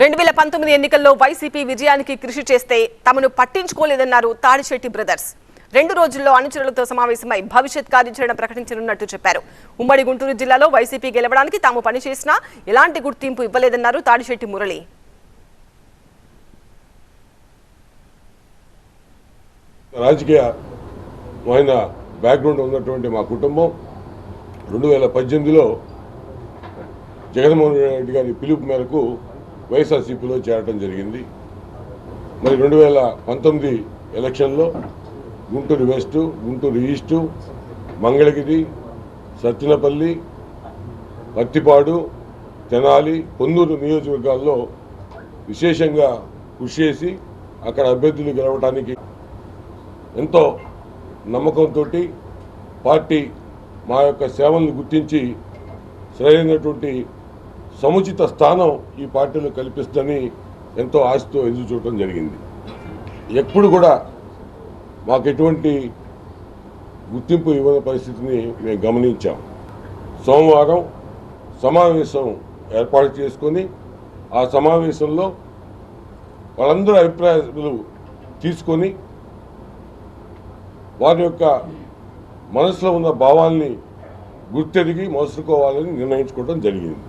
రెండు వేల పంతొమ్మిది ఎన్నికల్లో వైసీపీ విజయానికి కృషి చేస్తే తమను పట్టించుకోలేదన్నారు తాడిశెట్టి బ్రదర్స్. రెండు రోజుల్లో అనుచరులతో సమావేశమై భవిష్యత్ కార్యాచరణ ప్రకటించనున్నట్టు చెప్పారు. ఉమ్మడి గుంటూరు జిల్లాలో వైసీపీ గెలవడానికి తాము పనిచేసినా ఎలాంటి గుర్తింపు ఇవ్వలేదన్నారు తాడిశెట్టి మురళి. రాజకీయమైన బ్యాక్గ్రౌండ్ ఉన్నటువంటి మా కుటుంబం రెండు వేల పద్దెనిమిదిలో జగన్మోహన్ రెడ్డి గారి పిలుపు మేరకు వైఎస్ఆర్సీపీలో చేరటం జరిగింది. మరి రెండు వేల పంతొమ్మిది ఎలక్షన్లో గుంటూరు వెస్ట్ గుంటూరు ఈస్టు మంగళగిరి సత్తినపల్లి పత్తిపాడు తెనాలి పొందూరు నియోజకవర్గాల్లో విశేషంగా కృషి చేసి అక్కడ అభ్యర్థులు గెలవడానికి ఎంతో నమ్మకంతో పార్టీ మా యొక్క సేవలను గుర్తించి సరైనటువంటి సముచిత స్థానం ఈ పార్టీలో కల్పిస్తుందని ఎంతో ఆశతో ఎదురు చూడటం జరిగింది. ఎప్పుడు కూడా మాకు ఎటువంటి గుర్తింపు ఇవ్వని పరిస్థితిని మేము గమనించాం. సోమవారం సమావేశం ఏర్పాటు చేసుకొని ఆ సమావేశంలో వాళ్ళందరూ అభిప్రాయాలు తీసుకొని వారి యొక్క మనసులో ఉన్న భావాల్ని గుర్తెరిగి మోసుకోవాలని నిర్ణయించుకోవడం జరిగింది.